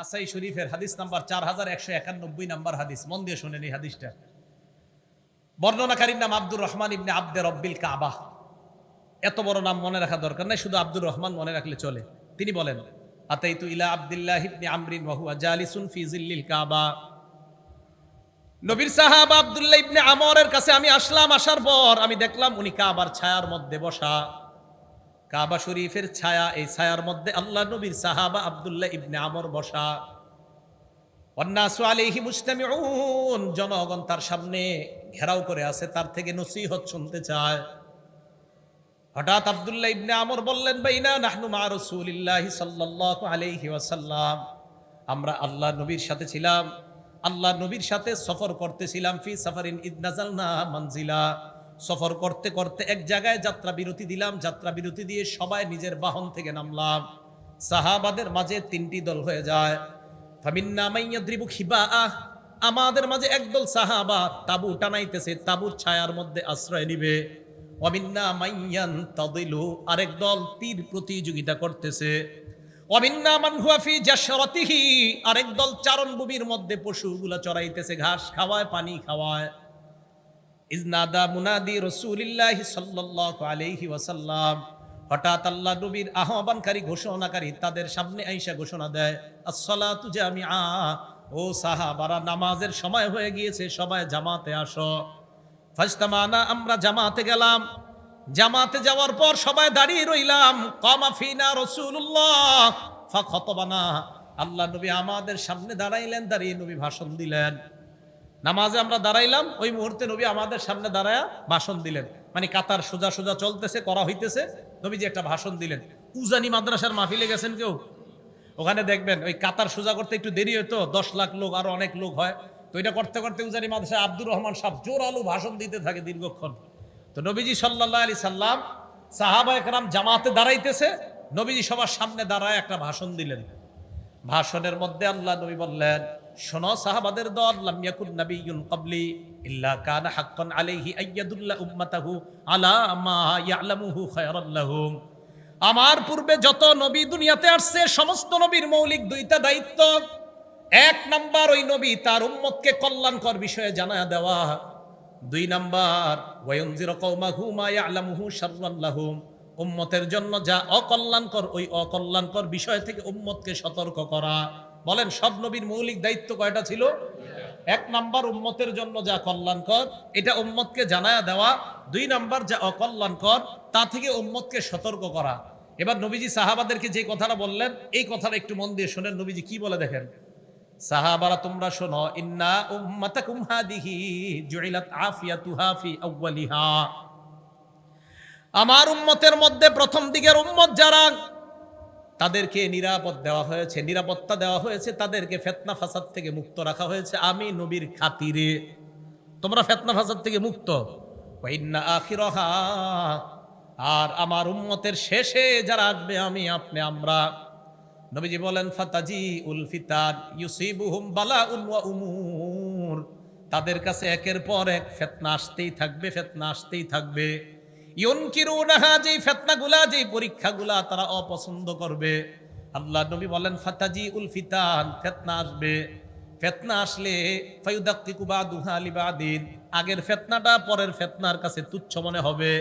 নাসাই শরীফের হাদিস নাম্বার চার হাজার একশো একানব্বই নাম্বার হাদিস। মন দিয়ে শোনেন এই হাদিসটা। বর্ণনাকারীর নাম আব্দুর রহমান ইবনে আব্দে রব্বিল কাবাহ এত বড় নাম মনে রাখা দরকার নাই, শুধু আব্দুর রহমান মনে রাখলে চলে। তিনি বলেন, আতাইতু ইলা আব্দুল্লাহ ইবনে আমরিন ওয়া হুয়া জালিসুন ফি জিল্লিল কাবা। নবীর সাহাবা আব্দুল্লাহ ইবনে আমরের কাছে আমি আসলাম, আসার পর আমি দেখলাম উনি কাবার ছায়ার মধ্যে বসা। কাবা শরীফের ছায়া, এই ছায়ার মধ্যে আল্লাহ নবীর সাহাবা আবদুল্লাহ ইবনে আমর বসা। জনগণ তার সামনে ঘেরাও করে আছে, তার থেকে নসিহত শুনতে চায়। হঠাৎ আবদুল্লাহ ইবনে আমর বললেন, বাইনা নাহনু মা রাসূলিল্লাহি সাল্লাল্লাহু আলাইহি ওয়াসাল্লাম। আমরা আল্লাহ নবীর সাথে ছিলাম, আল্লাহ নবীর সাথে সফর করতেছিলাম, ফি সাফারিন ইদ নাজালনা মানজিলা। সফর করতে করতে এক জায়গায় যাত্রা বিরতি দিলাম। যাত্রা বিরতি দিয়ে সবাই নিজের বাহন থেকে নামলাম। সাহাবাদের মাঝে তিনটি দল হয়ে যায়। আমাদের মাঝে একদল সাহাবা তাবু টানাইতেছে তাবুর ছায়ার মধ্যে আশ্রয় নিবে। অমিন্না মাইয়ান তাদিলু আরেক দল তীর প্রতিযোগিতা করতেছে। অমিন্না মান হুয়া ফি জাশরাতিহি। আরেক দল চারণ ভূমির মধ্যে পশুগুলা চড়াইতেছে, ঘাস খাওয়ায়, পানি খাওয়ায়। ইজনাদা মুনাদি রসুলিল্লাহ সাল্লাল্লাহু আলাইহি ওয়াসাল্লাম। হঠাৎ আল্লাহ নবীর আহ্বানকারী ঘোষণাকারী তাদের সামনে আইসা ঘোষণা দেয়, আসসালাতু জামিআ। ও সাহাবারা, নামাজের সময় হয়ে গিয়েছে, সবাই জামাতে আসো। ফাজতামানা, আমরা জামাতে গেলাম। জামাতে যাওয়ার পর সবাই দাঁড়িয়ে রইলাম। কমা ফিনা রসুল্লাহ ফাখতবানা। আল্লাহ নবী আমাদের সামনে দাঁড়াইলেন, দাঁড়িয়ে নবী ভাষণ দিলেন। নামাজে আমরা দাঁড়াইলাম, ওই মুহূর্তে নবী আমাদের সামনে দাঁড়ায়া ভাষণ দিলেন। মানে কাতার সোজা সোজা চলতেছে, করা হইতেছে। নবীজি একটা ভাষণ দিলেন। উজানি মাদ্রাসার মাহফিলে গেছেন কেউ? ওখানে দেখবেন, ওই কাতার সোজা করতে একটু দেরি হতো দশ লাখ লোক, আরও অনেক লোক হয়। তো এটা করতে করতে উজানি মাদ্রাসা আব্দুর রহমান সাহেব জোরালো ভাষণ দিতে থাকে দীর্ঘক্ষণ। তো নবীজি সাল্লাহ আলি সাল্লাম সাহাবা একরাম জামাতে দাঁড়াইতেছে, নবীজি সবার সামনে দাঁড়ায় একটা ভাষণ দিলেন। ভাষণের মধ্যে আল্লাহ নবী বললেন শোনো, সাহাবাদের দল, লাম ইয়াকুন নাবিয়্যুন ক্বাবলি ইল্লা কানা হাক্কান আলাইহি আইয়াদুল্লাহ উম্মাতাহু আলা মা ইয়ালামুহু খায়রাল আমার পূর্বে যত নবী দুনিয়াতে আসছে, সমস্ত নবীর মৌলিক দুইটা দায়িত্ব। এক নাম্বার, ওই নবী তার উম্মতকে কল্যাণকর বিষয়ে জানা দেওয়া। দুই নাম্বার, ওয়ায়ুনজির কওমাহু মা ইয়ালামুহু শাররাল উম্মতের জন্য যা অকল্যাণকর, ওই অকল্যাণকর বিষয় থেকে উম্মতকে সতর্ক করা। বলেন, সব নবীর মৌলিক দায়িত্ব কয়টা ছিল? এক নাম্বার উম্মতের জন্য যা কল্যাণকর, এটা উম্মতকে জানায়া দেওয়া। দুই নাম্বার যা অকল্যাণকর, তা থেকে উম্মতকে সতর্ক করা। এবার নবীজি সাহাবাদেরকে যে কথাটা বললেন, এই কথাটা একটু মন দিয়ে শোনেন। নবীজি কি বলে দেখেন? সাহাবারা, তোমরা শোনো, ইন্না উম্মাতাকুম হাদিহি জুইলাত আফিয়াতুহা ফি আউয়ালিহা আমার উম্মতের মধ্যে প্রথম দিকের উম্মত যারা তাদেরকে নিরাপদ দেওয়া হয়েছে। নিরাপত্তা দেওয়া হয়েছে, তাদেরকে ফেতনা ফাসাদ থেকে মুক্ত রাখা হয়েছে। আমি নবীর খাতিরে। তোমরা ফেতনা ফাসাদ থেকে মুক্ত? আর আমার উম্মতের শেষে যারা আসবে, আমি আপনি, আমরা। নবীজি বলেন ফাতাজি উল ফিতান ইউসিবুহুম বালাউন ওয়া উমুর। তাদের কাছে একের পর এক ফেতনা আসতেই থাকবে, ফেতনা আসতেই থাকবে। ইউনকিরুনাহা যেই ফেতনাগুলা, যেই পরীক্ষাগুলা তারা অপছন্দ করবে। আল্লাহ নবী বলেন ফাতাজি উল ফিতান, ফেতনা আসবে। ফেতনা আসলে ফায়ুদাক্কিকু বাদুহা লিবাদিন, আগের ফেতনাটা পরের ফেতনার কাছে তুচ্ছ মনে হবে।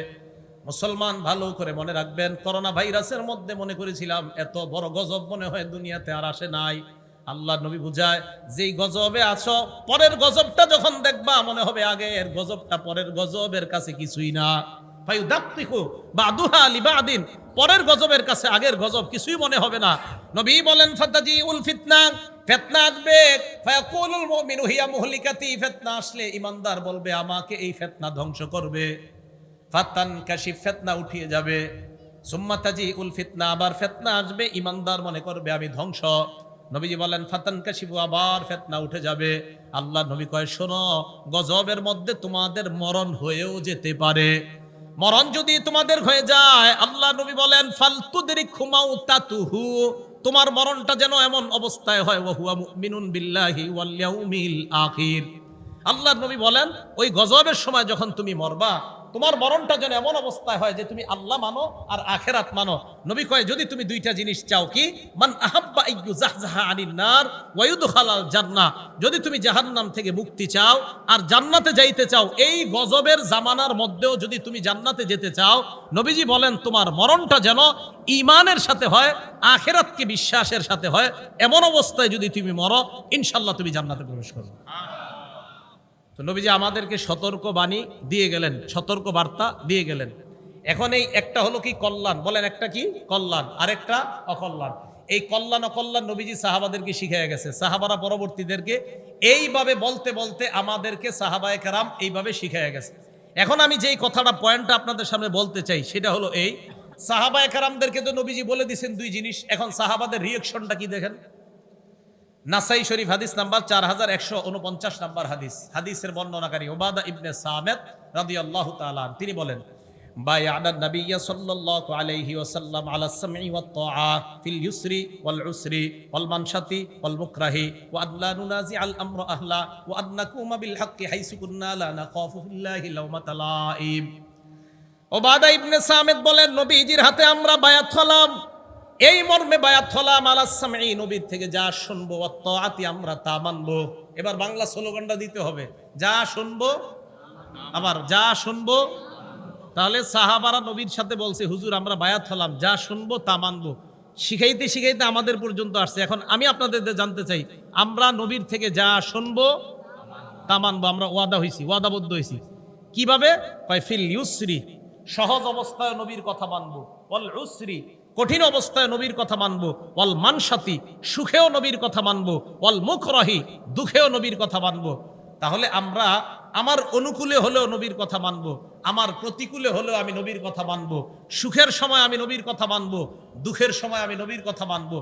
মুসলমান ভালো করে মনে রাখবেন করোনা ভাইরাসের মধ্যে মনে করেছিলাম, এত বড় গজব মনে হয় দুনিয়াতে আর আসে নাই। আল্লাহ নবী বুঝায়, যেই গজবে আছো, পরের গজবটা যখন দেখবা, মনে হবে আগের গজবটা পরের গজবের কাছে কিছুই না। পরের গজবের কাছে আগের গজব কিছুই মনে হবে না। নবী বলেন ফাতাজি উল ফিতনা, ফেতনা আসবে। ফায়াকুলুল মুমিনু হিয়া মুহলিকাতি, ফেতনা আসলে ইমানদার বলবে, আমাকে এই ফেতনা ধ্বংস করবে। ফাতান কাশিফ ফেতনা উঠিয়ে যাবে। সুম্মাতাজি উল ফিতনা, আবার ফেতনা আসবে, ইমানদার মনে করবে, আমি ধ্বংস। নবীজি বলেন, ফাতান কাশিফু, আবার ফেতনা উঠে যাবে। আল্লাহ নবী কয়, শোনো, গজবের মধ্যে তোমাদের মরণ হয়েও যেতে পারে। মরণ যদি তোমাদের হয়ে যায়, আল্লাহ নবী বলেন ফালতুদেরি খুমাউ তাতুহু তোমার মরণটা যেন এমন অবস্থায় হয় ওহুয়া মিনুন বিল্লাহি ওয়াল ইয়াউমিল আখির। আল্লাহ নবী বলেন, ওই গজবের সময় যখন তুমি মরবা তোমার মরণটা যেন এমন অবস্থায় হয় যে তুমি আল্লাহ মানো আর আখেরাত মানো। নবী কয়, যদি তুমি দুইটা জিনিস চাও কি? মান আহাব্বা ইয়ু জাহজাহা আনিন নার ওয়ায়ুদখালাল জান্নাহ। যদি তুমি জাহান্নাম থেকে মুক্তি চাও আর জান্নাতে যাইতে চাও, এই গজবের জামানার মধ্যেও যদি তুমি জান্নাতে যেতে চাও, নবীজি বলেন, তোমার মরণটা যেন ইমানের সাথে হয়, আখেরাতকে বিশ্বাসের সাথে হয়, এমন অবস্থায় যদি তুমি মরো ইনশাল্লাহ তুমি জান্নাতে প্রবেশ করবে। তো নবীজি আমাদেরকে সতর্ক বাণী দিয়ে গেলেন, সতর্ক বার্তা দিয়ে গেলেন। এখন এই একটা হলো কি কল্যাণ? বলেন একটা কি? কল্যাণ। আরেকটা অকল্যাণ। এই কল্যাণ অকল্যাণ নবীজি সাহাবাদেরকে শিখিয়ে গেছে। সাহাবারা পরবর্তীদেরকে এইভাবে বলতে বলতে আমাদেরকে সাহাবায় কারাম এইভাবে শিখিয়ে গেছে। এখন আমি যেই কথাটা, পয়েন্টটা আপনাদের সামনে বলতে চাই, সেটা হলো এই। সাহাবায় কারামদেরকে তো নবীজি বলে দিয়েছেন দুই জিনিস। এখন সাহাবাদের রিয়েকশনটা কি দেখেন? নাসাই শরীফ হাদিস নাম্বার চার হাজার একশো উনপঞ্চাশ নাম্বার হাদিস। হাদিসের বর্ণনাকারী ওবাদা ইবনে সামেদ রাদি আল্লাহ তালান তিনি বলেন বাই আদার নবিয়া সাল্লাল্লাহু আলাইহি ওয়াসাল্লাম আলা সামঈ ওয়া তাআ ফিল ইউসরি ওয়াল উসরি ওয়াল মানশাতি ওয়াল মুকরাহি ওয়া আদলা নুনাজি আল আমর আহলা ওয়া আদনাকুমা বিল হাক্কি হাইসু কুন্না লা নাখাফু বিল্লাহি লাওমাতা লাইম ওবাদা ইবনে সামেদ বলেন, নবীজির হাতে আমরা বায়াত হলাম। এই মর্মে বায়াত হলাম আলাসামি নবীর থেকে যা শুনব অত্যাতি আমরা তা মানবো। এবার বাংলা স্লোগানটা দিতে হবে। যা শুনব, আবার যা শুনব, তাহলে সাহাবারা নবীর সাথে বলছে, হুজুর, আমরা বায়াত হলাম, যা শুনব তা মানবো। শিখাইতে শিখাইতে আমাদের পর্যন্ত আসছে। এখন আমি আপনাদের জানতে চাই, আমরা নবীর থেকে যা শুনব তা মানবো, আমরা ওয়াদা হয়েছি ওয়াদাবদ্ধ হয়েছি কীভাবে? ফিল ইউসরি, সহজ অবস্থায় নবীর কথা মানবো। ওয়াল উসরি কঠিন অবস্থায় নবীর কথা মানবো, ওয়াল মানসাতি, সুখেও নবীর কথা মানবো, ওয়াল মুখরহি, দুঃখেও নবীর কথা মানবো। তাহলে আমরা আমার অনুকূলে হলেও নবীর কথা মানবো, আমার প্রতিকূলে হলেও আমি নবীর কথা মানবো, সুখের সময় আমি নবীর কথা মানবো, দুঃখের সময় আমি নবীর কথা মানবো।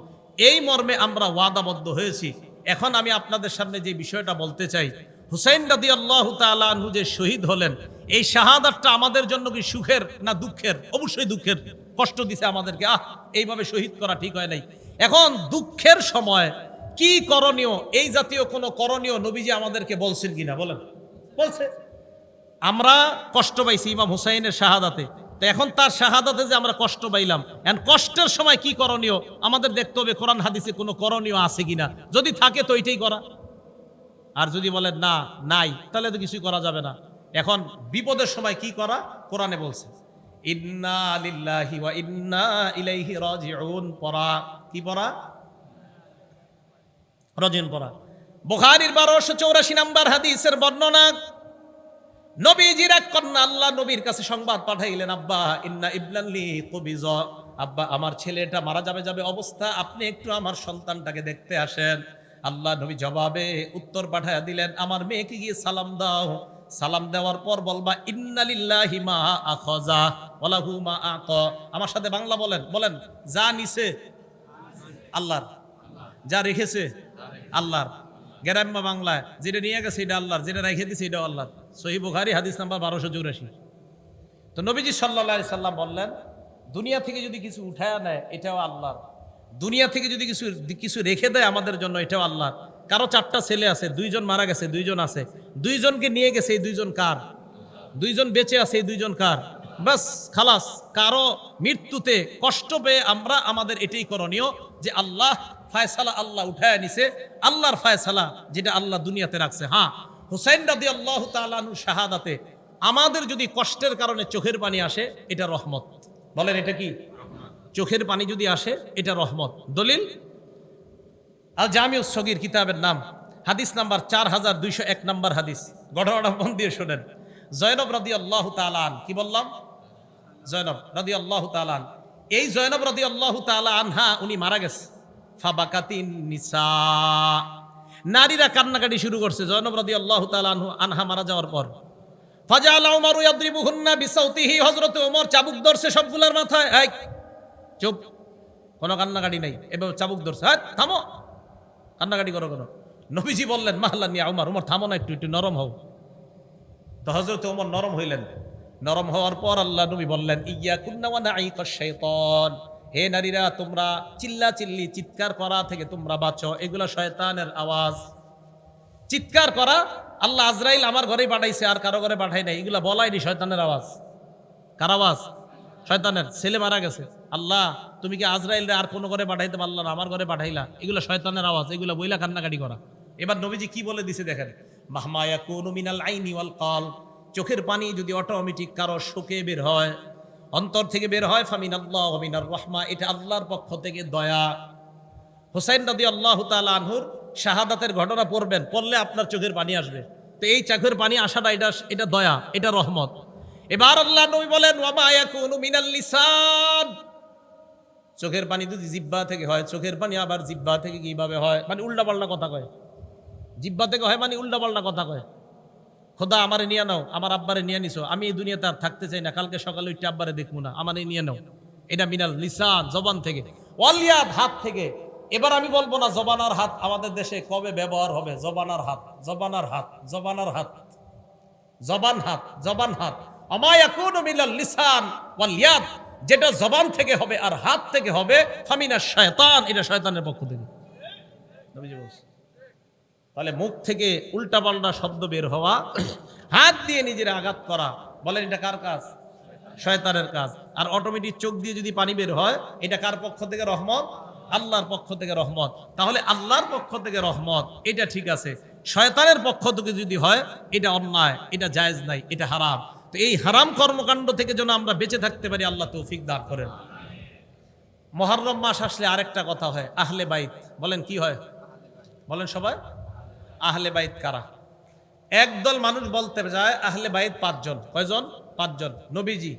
এই মর্মে আমরা ওয়াদাবদ্ধ হয়েছি। এখন আমি আপনাদের সামনে যে বিষয়টা বলতে চাই, হুসাইন রাদি আল্লাহ তালু যে শহীদ হলেন, এই শাহাদাতটা আমাদের জন্য কি সুখের না দুঃখের? অবশ্যই দুঃখের। কষ্ট দিছে আমাদেরকে। আহ, এইভাবে শহীদ করা ঠিক হয় নাই। এখন দুঃখের সময় কি করণীয়? এই জাতীয় কোনো করণীয় নবীজি আমাদেরকে বলছেন কিনা? বলেন। বলছে। আমরা কষ্ট পাইছি ইমাম হুসাইনের শাহাদাতে। তো এখন তার শাহাদাতে যে আমরা কষ্ট পাইলাম। এখন কষ্টের সময় কি করণীয়? আমাদের দেখতে হবে কোরআন হাদিসে কোনো করণীয় আছে কিনা। যদি থাকে তো এটাই করা। আর যদি বলেন না, নাই, তাহলে তো কিছুই করা যাবে না। এখন বিপদের সময় কি করা? কোরআনে বলছে। ইন্না লিল্লাহি ওয়া ইন্না ইলাইহি রাজিউন, পড়া। কি পড়া? রজিন পড়া। বুখারীর 1284 নাম্বার হাদিসের বর্ণনা, নবীজির এক কন্যা আল্লাহ নবীর কাছে সংবাদ পাঠাইলেন, আব্বা, ইন্না ইবলাল্লি কবিজ। আব্বা, আমার ছেলেটা মারা যাবে যাবে অবস্থা, আপনি একটু আমার সন্তানটাকে দেখতে আসেন। আল্লাহ নবী জবাবে উত্তর পাঠায় দিলেন, আমার মেয়েকে গিয়ে সালাম দাও। সালাম দেওয়ার পর বলবা, ইন্নালিল্লাহি মা আখজা ওয়ালাহু মা আক আমার সাথে বাংলা বলেন বলেন, যা নিছে, আল্লাহর। যা রেখেছে, আল্লাহর। গ্রাম্য বাংলায়, যেটা নিয়ে গেছে এটা আল্লাহর, যেটা রেখে দিছে এটা আল্লাহর। সহি বুখারি, হাদিস নাম্বার বারোশো চৌরাশি। তো নবীজি সাল্লা সাল্লাম বললেন, দুনিয়া থেকে যদি কিছু উঠায় নেয়, এটাও আল্লাহর। দুনিয়া থেকে যদি কিছু কিছু রেখে দেয় আমাদের জন্য, এটাও আল্লাহর। কারও চারটা ছেলে আছে, দুইজন মারা গেছে, দুইজন আছে। দুইজনকে নিয়ে গেছে, এই দুইজন কার? দুইজন বেঁচে আছে, এই দুইজন কার? বাস, খালাস, কারও মৃত্যুতে কষ্ট পেয়ে আমরা আমাদের এটাই করণীয় যে আল্লাহ ফায়সালা আল্লাহ উঠায় নিছে। আল্লাহর ফায়সালা যেটা আল্লাহ দুনিয়াতে রাখছে। হ্যাঁ হুসাইন রাদি আল্লাহ তালু শাহাদাতে আমাদের যদি কষ্টের কারণে চোখের পানি আসে, এটা রহমত। বলেন এটা কি? চোখের পানি যদি আসে, এটা রহমত। দলিল? আল জামিউ সগির কিতাবের নাম। হাদিস নাম্বার চার হাজার দুইশো এক নাম্বার হাদিস। ঘটনাটা মন দিয়ে শোনেন। জয়নব রাদি আল্লাহ তালান কি বললাম? জয়নব রাদি আল্লাহ তালান এই জয়নব রাদি আল্লাহ তালা আনহা, উনি মারা গেছে। ফাবাকাতিন নিসা। নারীরা কান্নাকাটি শুরু করছে। জয়নব রাদি আল্লাহ তালানহু আনহা মারা যাওয়ার পর। ফাজাল ওমর ইয়াদ্রিবুহুন্না বিসাউতিহি, হযরত ওমর চাবুক ধরছে সবগুলার মাথায়। চুপ। কোনো কান্নাকাটি নাই। এবার চাবুক ধরছে। হ্যাঁ থামো। কান্নাকাটি করো কেন? নবীজি বললেন মাহল্লা নিয়ে উমার, উমর থামো না একটু একটু নরম হও। তো হজরত ওমর নরম হইলেন। নরম হওয়ার পর আল্লাহ নবী বললেন ইয়া কুন্নাওয়ানা শৈতন। হে নারীরা, তোমরা চিল্লা চিল্লি চিৎকার করা থেকে তোমরা বাঁচো। এগুলো শয়তানের আওয়াজ। চিৎকার করা, আল্লাহ আজরাইল আমার ঘরেই পাঠাইছে, আর কারও ঘরে পাঠাই নাই। এগুলা বলাইনি শয়তানের আওয়াজ। কার আওয়াজ? শয়তানের ছেলে মারা গেছে। আল্লাহ, তুমি কি আজরাইল আর কোনো ঘরে পাঠাইতে পারলা না? আমার ঘরে পাঠাইলা। এগুলো শয়তানের আওয়াজ, এগুলো বইলা কান্নাকাটি করা। এবার নবীজি কি বলে দিছে দেখেন? মাহমায়া কোন মিনাল আইনি ওয়াল কল। চোখের পানি যদি অটোমেটিক কারও শোকে বের হয়, অন্তর থেকে বের হয় ফামিন আল্লাহ মিনার রহমা, এটা আল্লাহর পক্ষ থেকে দয়া। হোসাইন নদী আল্লাহ আনহুর শাহাদাতের ঘটনা পড়বেন, পড়লে আপনার চোখের পানি আসবে। তো এই চোখের পানি আসাটা এটা এটা দয়া, এটা রহমত। এবার আল্লাহ নবী বলেন লিসান। চোখের পানি যদি জিব্বা থেকে হয়, চোখের পানি আবার জিব্বা থেকে কীভাবে হয়? মানে উল্টা পাল্টা কথা কয়। জিব্বা থেকে হয় মানে উল্টাপাল্টা কথা কয়। খোদা, আমারে নিয়ে নাও, আমার আব্বারে নিয়ে নিছো। আমি এই দুনিয়াতে আর থাকতে চাই না, কালকে সকালে ওইটা আব্বারে দেখব না, আমারে নিয়ে নাও। এটা মিনাল লিসান, জবান থেকে। ওয়ালিয়াদ হাত থেকে। এবার আমি বলব না জবানার হাত আমাদের দেশে কবে ব্যবহার হবে? জবানার হাত জবানার হাত জবানার হাত, জবান হাত জবান হাত। লিসান যেটা জবান থেকে হবে আর হাত থেকে হবে, ফামিনা শয়তান, এটা শয়তানের পক্ষ থেকে। তাহলে মুখ থেকে উল্টা পাল্টা শব্দ বের হওয়া, হাত দিয়ে নিজের আঘাত করা, বলেন এটা কার কাজ? শয়তানের কাজ। আর অটোমেটিক চোখ দিয়ে যদি পানি বের হয়, এটা কার পক্ষ থেকে রহমত? আল্লাহর পক্ষ থেকে রহমত। তাহলে আল্লাহর পক্ষ থেকে রহমত, এটা ঠিক আছে। শয়তানের পক্ষ থেকে যদি হয়, এটা অন্যায়, এটা জায়েজ নাই, এটা হারাম। তো এই হারাম কর্মকাণ্ড থেকে যেন আমরা বেঁচে থাকতে পারি, আল্লাহ তৌফিক দান করেন। মহরম মাস আসলে আরেকটা কথা হয়, আহলে বাইত। বলেন, কি হয়? বলেন সবাই, আহলে বাইত কারা? একদল মানুষ বলতে যায় আহলে বাইত পাঁচজন। কয়জন? পাঁচজন। নবীজি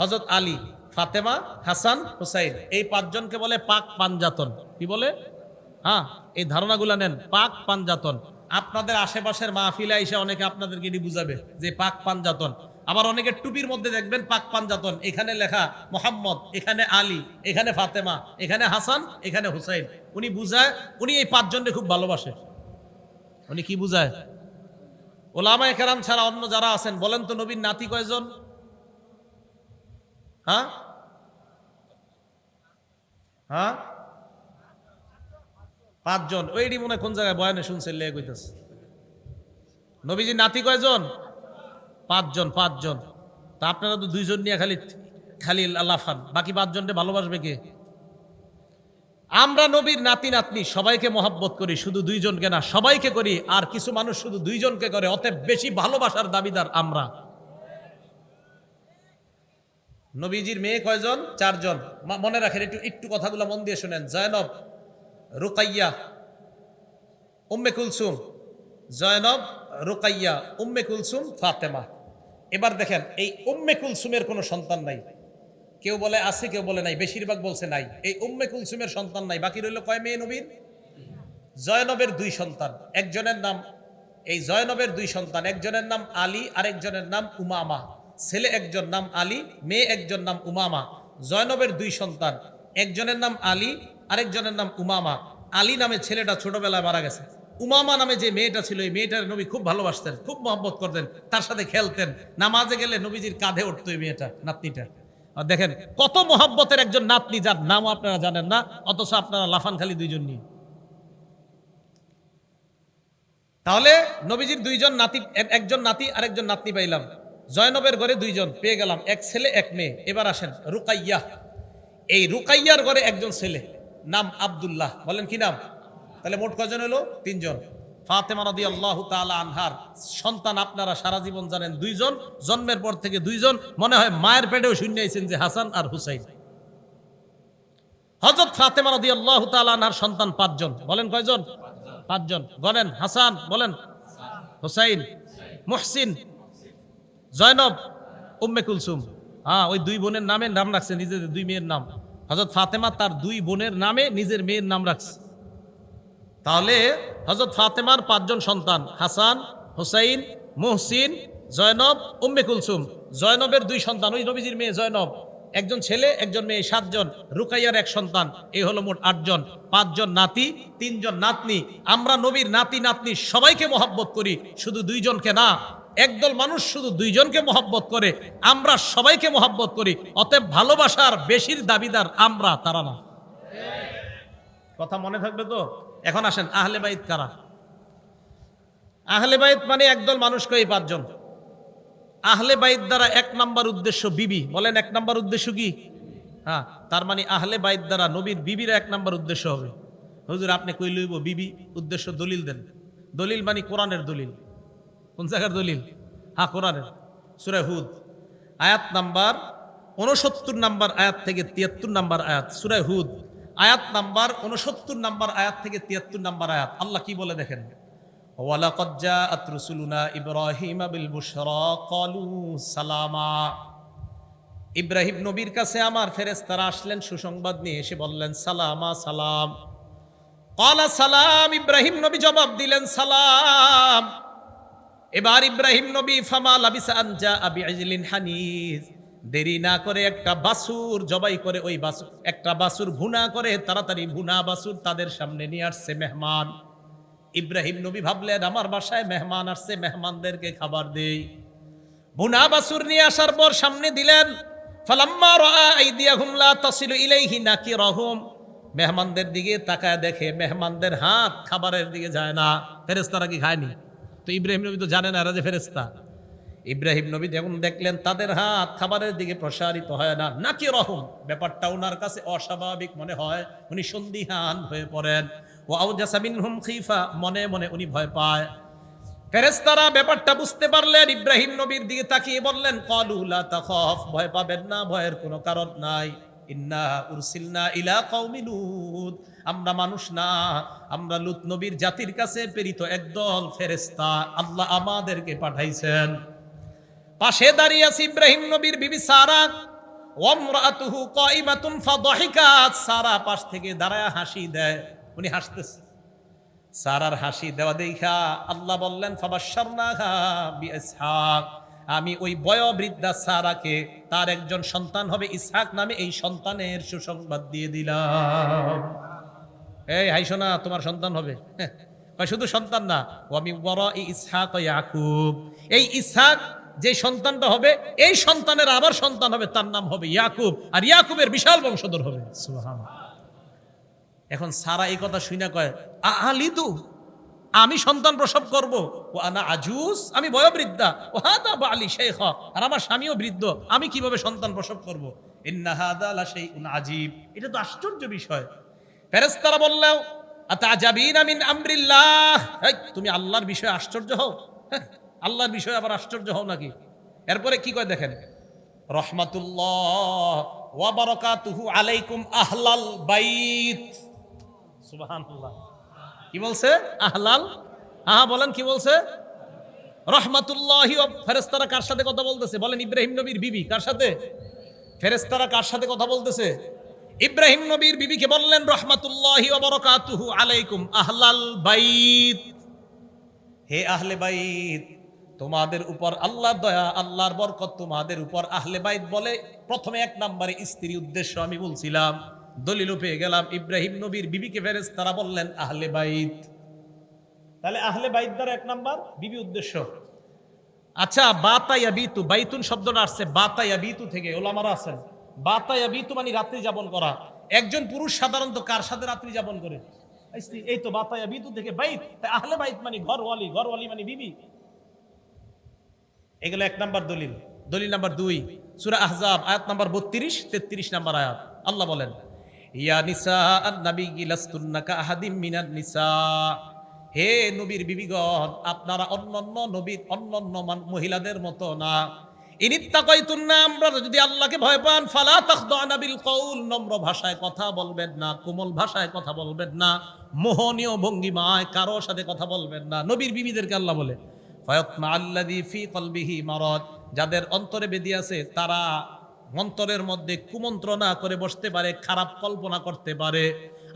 হজরত আলী, ফাতেমা, হাসান, হুসাইন। এই পাঁচজনকে বলে পাক পাঞ্জাতন কি বলে? হ্যাঁ এই ধারণাগুলো নেন, পাক পাঞ্জাতন আপনাদের আশেপাশের মাহফিলে এসে অনেকে আপনাদেরকে এটি বুঝাবে যে পাক পাঞ্জাতন আবার অনেকে টুপির মধ্যে দেখবেন পাক পাঞ্জাতন এখানে লেখা মোহাম্মদ, এখানে আলী, এখানে ফাতেমা, এখানে হাসান, এখানে হুসাইন। উনি বুঝায়, উনি এই পাঁচজনকে খুব ভালোবাসে। উনি কি বুঝায়? ওলামা একরাম ছাড়া অন্য যারা আছেন, বলেন তো নবীর নাতি কয়জন? হ্যাঁ? হ্যাঁ? পাঁচজন। ওইটি মনে কোন জায়গায় বয়ানে শুনছেন লেগে কইতেছে নবীজির নাতি কয়জন? পাঁচজন পাঁচজন। তা আপনারা তো দুইজন নিয়ে খালি খালি লাফান বাকি পাঁচজনকে ভালোবাসবে কে? আমরা নবীর নাতি নাতনি, সবাইকে মহব্বত করি, শুধু দুইজনকে না, সবাইকে করি। আর কিছু মানুষ শুধু দুইজনকে করে, অতএব বেশি ভালোবাসার দাবিদার আমরা। নবীজির মেয়ে কয়জন? চারজন। মনে রাখেন, একটু একটু কথাগুলো মন দিয়ে শুনেন। জয়নব রুকাইয়া, উম্মে কুলসুম, জয়নব, রুকাইয়া, উম্মে কুলসুম, ফাতেমা। এবার দেখেন, এই উম্মে কুলসুমের কোনো সন্তান নাই। কেউ বলে আছে, কেউ বলে নাই, বেশিরভাগ বলছে নাই। এই উম্মে কুলসুমের সন্তান নাই। বাকি রইল কয় মেয়ে নবীর জয়নবের দুই সন্তান। একজনের নাম, এই জয়নবের দুই সন্তান। একজনের নাম আলী, আরেকজনের নাম উমামা। ছেলে একজন নাম আলী, মেয়ে একজন নাম উমামা। জয়নবের দুই সন্তান। একজনের নাম আলী আরেকজনের নাম উমামা। আলী নামে ছেলেটা ছোটবেলায় মারা গেছে। উমামা নামে যে মেয়েটা ছিল, এই মেয়েটার নবী খুব ভালোবাসতেন, খুব মহব্বত করতেন, তার সাথে খেলতেন। নামাজে গেলে নবীজির কাঁধে উঠতো এই মেয়েটা, নাতনিটা। দেখেন, কত মহব্বতের একজন নাতনি, যার নামও আপনারা জানেন না, অথচ আপনারা লাফান খালি দুইজন নিয়ে। তাহলে নবীজির দুইজন নাতি একজন নাতি, আরেকজন নাতনি পাইলাম। জয়নবের ঘরে দুইজন, পেয়ে গেলাম, এক ছেলে, এক মেয়ে। এবার আসেন রুকাইয়া। এই রুকাইয়ার ঘরে একজন ছেলে। নাম আব্দুল্লাহ। বলেন কি নাম? তাহলে মোট কজন হলো? তিনজন। ফাতেমা রাদি আল্লাহ তাআলা আনহার সন্তান আপনারা সারা জীবন জানেন দুইজন, জন্মের পর থেকে দুইজন। মনে হয় মায়ের পেটেও শূন্য আইছেন যে হাসান আর হুসাইন। হজরত ফাতেমা রাদি আল্লাহ আনহার সন্তান পাঁচজন। বলেন কয়জন? পাঁচজন। গনেন হাসান, বলেন হুসাইন, মুহসিন, জয়নব, উম্মে কুলসুম। হ্যাঁ ওই দুই বোনের নামে নাম রাখছে, নিজেদের দুই মেয়ের নাম। হজরত ফাতেমা তার দুই বোনের নামে নিজের মেয়ের নাম রাখছে। তাহলে হজরত ফাতেমার পাঁচজন সন্তান হাসান হুসাইন মোহসিন জয়নব উম্মে কুলসুম। জয়নবের দুই সন্তান ওই নবীজির মেয়ে জয়নব। একজন ছেলে একজন মেয়ে সাতজন। রুকাইয়ার এক সন্তান এই হলো মোট আটজন। পাঁচজন নাতি তিনজন নাতনি। আমরা নবীর নাতি নাতনি সবাইকে মহাব্বত করি শুধু দুইজনকে না একদল মানুষ শুধু দুইজনকে মহব্বত করে, আমরা সবাইকে মহব্বত করি, অতএব ভালোবাসার বেশির দাবিদার আমরা, তারা না। কথা মনে থাকবে তো? এখন আসেন, আহলে বাইত কারা? আহলে বাইত মানে একদল মানুষকে এই পাঁচজন? আহলে বাইত দ্বারা এক নাম্বার উদ্দেশ্য বিবি। বলেন, এক নাম্বার উদ্দেশ্য কি? হ্যাঁ তার মানে আহলে বাইত দ্বারা নবীর বিবির এক নাম্বার উদ্দেশ্য হবে। হুজুর, আপনি কই লইব বিবি, উদ্দেশ্য দলিল দেন। দলিল মানে কোরআনের দলিল। কোন জায়গার দলিল? হ্যাঁ কোরআনের। সুরে হুদ। আয়াত নাম্বার উনসত্তর নাম্বার আয়াত থেকে তিয়াত্তর নাম্বার আয়াত। সুরে হুদ। আয়াত নাম্বার উনসত্তর নাম্বার আয়াত থেকে তিয়াত্তর নাম্বার আয়াত। আল্লাহ কি বলে দেখেন? ওয়ালাকাদ জাআত রুসুলুনা ইব্রাহিম বিল বুশরা ক্বালু সালামা। ইব্রাহিম নবীর কাছে আমার ফেরেশতারা আসলেন, সুসংবাদ নিয়ে এসে বললেন, সালামা, সালাম। কালা সালাম। ইব্রাহিম নবী জবাব দিলেন, সালাম। এবার ইব্রাহিম নবী, ফামা লাবিসা আনজা আবি আজলিন হানিজ। দেরি না করে একটা বাসুর জবাই করে ওই বাসুর, একটা বাসুর ভুনা করে তাড়াতাড়ি ভুনা বাসুর তাদের সামনে নিয়ে আসছে মেহমান। ইব্রাহিম নবী ভাবলেন, আমার বাসায় মেহমান আসছে, মেহমানদেরকে খাবার দেই। ভুনা বাসুর নিয়ে আসার পর সামনে দিলেন, ফালাম্মা রাআ আইদিয়াহুম লা তাসিলু ইলাইহি রহম মেহমানদের দিকে তাকায় দেখে মেহমানদের হাত খাবারের দিকে যায় না। ফেরেস্তারা কি খায়নি? তো ইব্রাহিম নবী তো জানে না, এরা যে ফেরেশতা। ইব্রাহিম নবী যখন দেখলেন তাদের হাত খাবারের দিকে প্রসারিত হয় না, নাকি রহম। ব্যাপারটা ওনার কাছে অস্বাভাবিক মনে হয়, উনি সন্দিহান হয়ে পড়েন। ও আউজাসামিন হুম খিফা, মনে মনে উনি ভয় পায়। ফেরেস্তারা ব্যাপারটা বুঝতে পারলেন, ইব্রাহিম নবীর দিকে তাকিয়ে বললেন কলুলা তাখফ ভয় পাবেন না, ভয়ের কোনো কারণ নাই। ইন্না উরসিলনা ইলা কওমি আমরা মানুষ না, আমরা লুত নবীর জাতির কাছে প্রেরিত একদল ফেরেস্তা আল্লাহ আমাদেরকে পাঠাইছেন। পাশে দাঁড়িয়ে আছে ইব্রাহিম নবীর বিবি সারা। ওমরাতুহু কাইমাতুন ফাদহিকাত সারা পাশ থেকে দাঁড়ায় হাসি দেয়। উনি হাসতেছে। সারার হাসি দেওয়া দেখা আল্লাহ বললেন, ফাবাশশারনাহা বিইসহাক আমি ওই বয়োবৃদ্ধা সারাকে তার একজন সন্তান হবে ইসহাক নামে এই সন্তানের সুসংবাদ দিয়ে দিলাম। এই হাইশো না তোমার সন্তান হবে। হ্যাঁ, শুধু সন্তান না আমি বড় ইসহাক ইয়াকুব। এই ইসহাক যে সন্তানটা হবে এই সন্তানের আবার সন্তান হবে তার নাম হবে ইয়াকুব। আর ইয়াকুবের বিশাল বংশধর হবে। এখন সারা এই কথা শুনে কয় আলিদু আমি সন্তান প্রসব করব। ও আনা আজুস আমি বয়োবৃদ্ধা। ও হাদা বা আলী শেখ আর আমার স্বামীও বৃদ্ধ আমি কীভাবে সন্তান প্রসব করব? আজীব এটা তো আশ্চর্য বিষয়। ফেরেশতারা বললেও আমরিল্লাহ? তুমি আল্লাহর বিষয়ে আশ্চর্য হও? হ্যাঁ, আল্লাহর বিষয়ে আবার আশ্চর্য হও নাকি? এরপরে কি কয় দেখেন? রহমাতুল্লাহ ওয়া বারাকাতুহু আলাইকুম আহলাল বাইত। সুবহানাল্লাহ। কি বলছে? আহলাল? হ্যাঁ বলেন কি বলছে? রহমাতুল্লাহি ফেরেস্তারা কার সাথে কথা বলতেছে? বলেন ইব্রাহিম নবীর বিবি, কার সাথে? ফেরেস্তারা কার সাথে কথা বলতেছে? ইব্রাহিম নবীর বিবিকে বললেন, রহমাতুল্লাহি বারাকাতুহু আলাইকুম আহলাল বাইত। হে আহলে বাইত, তোমাদের উপর আল্লাহর দয়া, আল্লাহর বরকত তোমাদের উপর আহলে বাইত বলে প্রথমে এক নম্বরে স্ত্রী উদ্দেশ্য আমি বলছিলাম। দলিল পেয়ে গেলাম, ইব্রাহিম নবীর বিবিকে ফেরেস তারা বললেন, আহলে বাইত। তাহলে আহলে বাইত দ্বারা এক নাম্বার, বিবি উদ্দেশ্য আচ্ছা বাতাইয়া বিতু, বাইতুন শব্দটা আসছে বাতাইয়া বিতু থেকে ওলামারা আছেন। বাতাইয়া বিতু মানে রাত্রি যাপন করা। একজন পুরুষ সাধারণত কার সাথে রাত্রি যাপন করে? এই তো বাতাইয়া বিতু থেকে বাইত। তাই আহলে বাইত মানে ঘরওয়ালি ঘরওয়ালি মানে বিবি। এগুলো এক নাম্বার দলিল। দলিল নাম্বার দুই, সুরা আহজাব, আয়াত নাম্বার বত্রিশ, তেত্রিশ নাম্বার আয়াত। আল্লাহ বলেন ইয়া নিসা নবী গিলাস্তুন্নাকা আহাদিম মিনান নিসা। হে নবীর বিবিগণ, আপনারা অন্যান্য নবীর, অন্যান্য মহিলাদের মতো না। আমরা যদি আল্লাহকে ভয় পান, ফালা তাখদানা বিল কওল নম্র ভাষায় কথা বলবেন না, কোমল ভাষায় কথা বলবেন না, মোহনীয় ভঙ্গিমায় কারও সাথে কথা বলবেন না। নবীর বিবিদেরকে আল্লাহ বলে, ফায়াতমা আল্লাযী ফি কলবিহি মারাদ। যাদের অন্তরে বেদি আছে, তারা অন্তরের মধ্যে কুমন্ত্রণা করে বসতে পারে, খারাপ কল্পনা করতে পারে।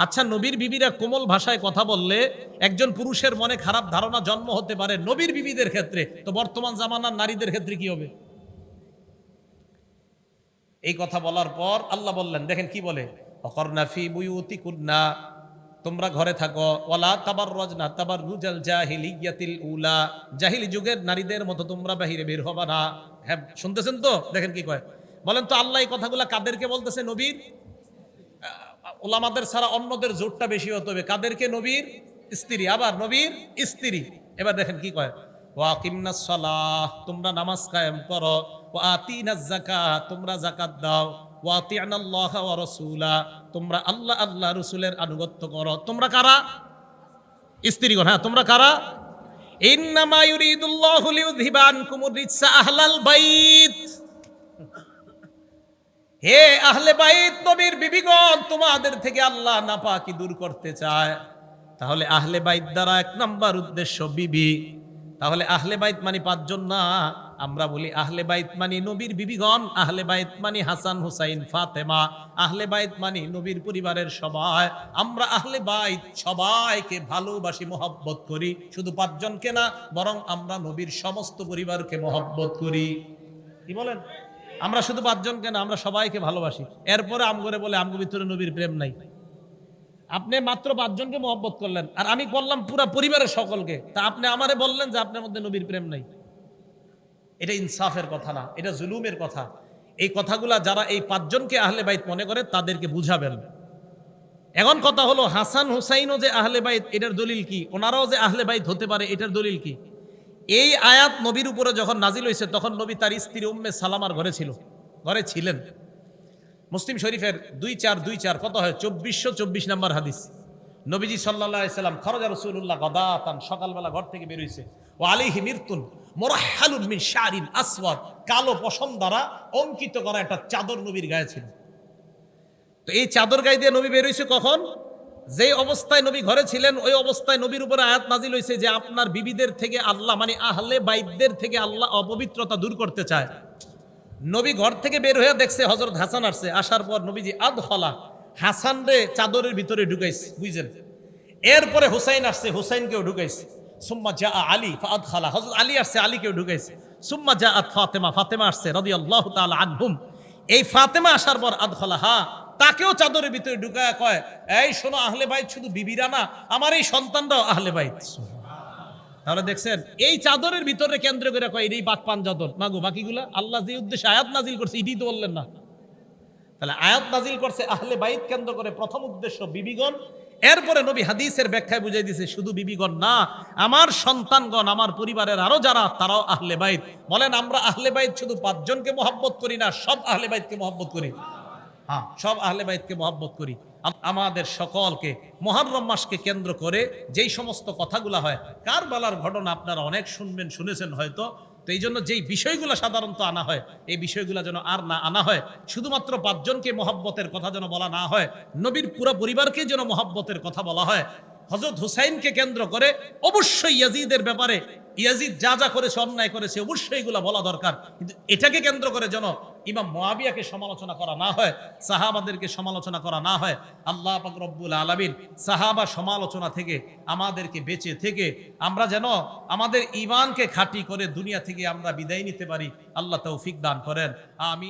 আচ্ছা নবীর বিবিরা কোমল ভাষায় কথা বললে একজন পুরুষের মনে খারাপ ধারণা জন্ম হতে পারে নবীর বিবিদের ক্ষেত্রে। তো বর্তমান জামানার নারীদের ক্ষেত্রে কি হবে? এই কথা বলার পর আল্লাহ বললেন, দেখেন কি বলে? অকর্ণা ফি বুয়ুতি কুন্না তোমরা ঘরে থাকো। ওলা তাবার রজনা তাবার রুজাল জাহিলিয়াতিল উলা জাহিলি যুগের নারীদের মতো তোমরা বাহিরে বের হবা না হ্যাঁ শুনতেছেন তো? দেখেন কি কয়। বলেন তো আল্লাহ এই কথাগুলা কাদেরকে বলতেছে নবীর? ওলামাদের ছাড়া অন্যদের জোরটা বেশি হতে হবে। কাদেরকে? নবীর স্ত্রী। আবার নবীর স্ত্রী। এবার দেখেন কি কয়? ওয়াকিমনা সলাহ, তোমরা নামাজ কায়েম করো। ওয়া আতিনা যাকাত তোমরা যাকাত দাও। ওয়া আতিআনাল্লাহ ওয়া রাসূলা, তোমরা আল্লাহ আল্লাহ রাসূলের আনুগত্য করো। তোমরা কারা? স্ত্রীগণ। হ্যাঁ তোমরা কারা? ইন্নামা ইউরিদুল্লাহু লিউযহিবা আনকুমুর রিজসা আহলাল বাইত। হে আহলে বাইত নবীর বিবিগণ, তোমাদের থেকে আল্লাহ নাপাকি দূর করতে চায়। তাহলে আহলে বাইত দ্বারা এক নাম্বার উদ্দেশ্য বিবি। তাহলে আহলে বাইত মানে পাঁচজন না, আমরা বলি আহলে বাইত মানে নবীর বিবিগণ, আহলে বাইত মানে হাসান, হুসাইন, ফাতেমা, আহলে বাইত মানে নবীর পরিবারের সবাই। আমরা আহলে বাইত সবাইকে ভালোবাসি, মহব্বত করি। শুধু পাঁচজনকে না, বরং আমরা নবীর সমস্ত পরিবারকে মহব্বত করি। কি বলেন? আমরা শুধু পাঁচজনকে না, আমরা সবাইকে ভালোবাসি। এরপরে আম করে বলে, আমগো ভিতরে নবীর প্রেম নাই। আপনি মাত্র পাঁচজনকে মহব্বত করলেন, আর আমি বললাম পুরো পরিবারের সকলকে। তা আপনি আমারে বললেন যে, আপনার মধ্যে নবীর প্রেম নাই। এটা ইনসাফের কথা না, এটা জুলুমের কথা। এই কথাগুলা যারা এই পাঁচজনকে আহলে বাইত মনে করে, তাদেরকে বুঝাবেন। এখন কথা হলো, হাসান হুসাইনও যে আহলে বাইত, এটার দলিল কি? ওনারাও যে আহলে বাইত হতে পারে, এটার দলিল কি? এই আয়াত নবীর উপরে যখন নাজিল হয়েছে, তখন নবী তার স্ত্রী উম্মে সালামার ঘরে ছিল। ঘরে ছিলেন। মুসলিম শরীফের দুই চার দুই চার, কত হয়? চব্বিশশো চব্বিশ নম্বর হাদিস। নবীজি সাল্লাহ সাল্লাম, খরজা রসুল্লাহ গদাতান সকালবেলা ঘর থেকে বেরোইছে ও আলিহি মিরতুন মোরাহালুন মিন শারিন আসওয়াদ কালো পশম দ্বারা অঙ্কিত করা একটা চাদর নবীর গায়ে ছিল। তো এই চাদর গায়ে দিয়ে নবী বেরোইছে কখন? যে অবস্থায় নবী ঘরে ছিলেন, ওই অবস্থায় নবীর উপরে আয়াত নাজিল হয়েছে যে আপনার বিবিদের থেকে আল্লাহ মানে আহলে বাইদদের থেকে আল্লাহ অপবিত্রতা দূর করতে চায়। নবী ঘর থেকে বের হয়ে দেখছে হজরত হাসান আসছে। আসার পর নবীজি আদ হলা হাসান রে চাদরের ভিতরে ঢুকাইছে বুঝলেন এরপরে হুসাইন আসছে, হুসাইনকেও ঢুকাইছে। সুম্মা যা আলী ফাদ খালা হজরত আলী আসছে, আলীকেও ঢুকাইছে। সুম্মা যা আত ফাতেমা ফাতেমা আসছে রদি আল্লাহ তাল আনহুম। এই ফাতেমা আসার পর আদ হা তাকেও চাদরের ভিতরে ঢুকায় কয়, এই শোনো আহলে বাইত, শুধু বিবিরা না, আমার এই সন্তানরাও আহলে বাইত। তাহলে দেখছেন, এই চাদরের ভিতরে কেন্দ্র করে কয় এই বাক পান চাদর। না গো, বাকিগুলা আল্লাহ যে উদ্দেশ্যে আয়াত নাজিল করছে এটি তো বললেন না। তাহলে আয়াত নাজিল করছে আহলে বাইত কেন্দ্র করে প্রথম উদ্দেশ্য বিবিগণ। এরপরে নবী হাদিসের ব্যাখ্যায় বুঝাই দিছে, শুধু বিবিগণ না, আমার সন্তানগণ, আমার পরিবারের আরও যারা, তারাও আহলে বাইত। বলেন, আমরা আহলে বাইত শুধু পাঁচজনকে মহব্বত করি না, সব আহলে বাইতকে মহব্বত করি। হ্যাঁ সব আহলে বাইতকে মহব্বত করি। আমাদের সকলকে মহারম মাসকে কেন্দ্র করে যেই সমস্ত কথাগুলো হয় কার কারবালার ঘটনা আপনারা অনেক শুনবেন, শুনেছেন হয়তো, তো এই জন্য যেই বিষয়গুলো সাধারণত আনা হয়, এই বিষয়গুলো যেন আর না আনা হয়, শুধুমাত্র পাঁচজনকে মহব্বতের কথা যেন বলা না হয়, নবীর পুরো পরিবারকে যেন মহব্বতের কথা বলা হয় হজরত হুসাইনকে কেন্দ্র করে অবশ্যই ইয়াজিদের ব্যাপারে ইয়াজিদ যা যা করেছে অন্যায় করেছে, অবশ্যই এগুলো বলা দরকার। কিন্তু এটাকে কেন্দ্র করে যেন ইমাম মোয়াবিয়াকে সমালোচনা করা না হয়, সাহাবাদেরকে সমালোচনা করা না হয়, আল্লাহ পাক রব্বুল আলমিন সাহাবা সমালোচনা থেকে, আমাদেরকে বেঁচে থেকে, আমরা যেন আমাদের ইমানকে খাটি করে দুনিয়া থেকে আমরা বিদায় নিতে পারি, আল্লাহ তৌফিক দান করেন। আমি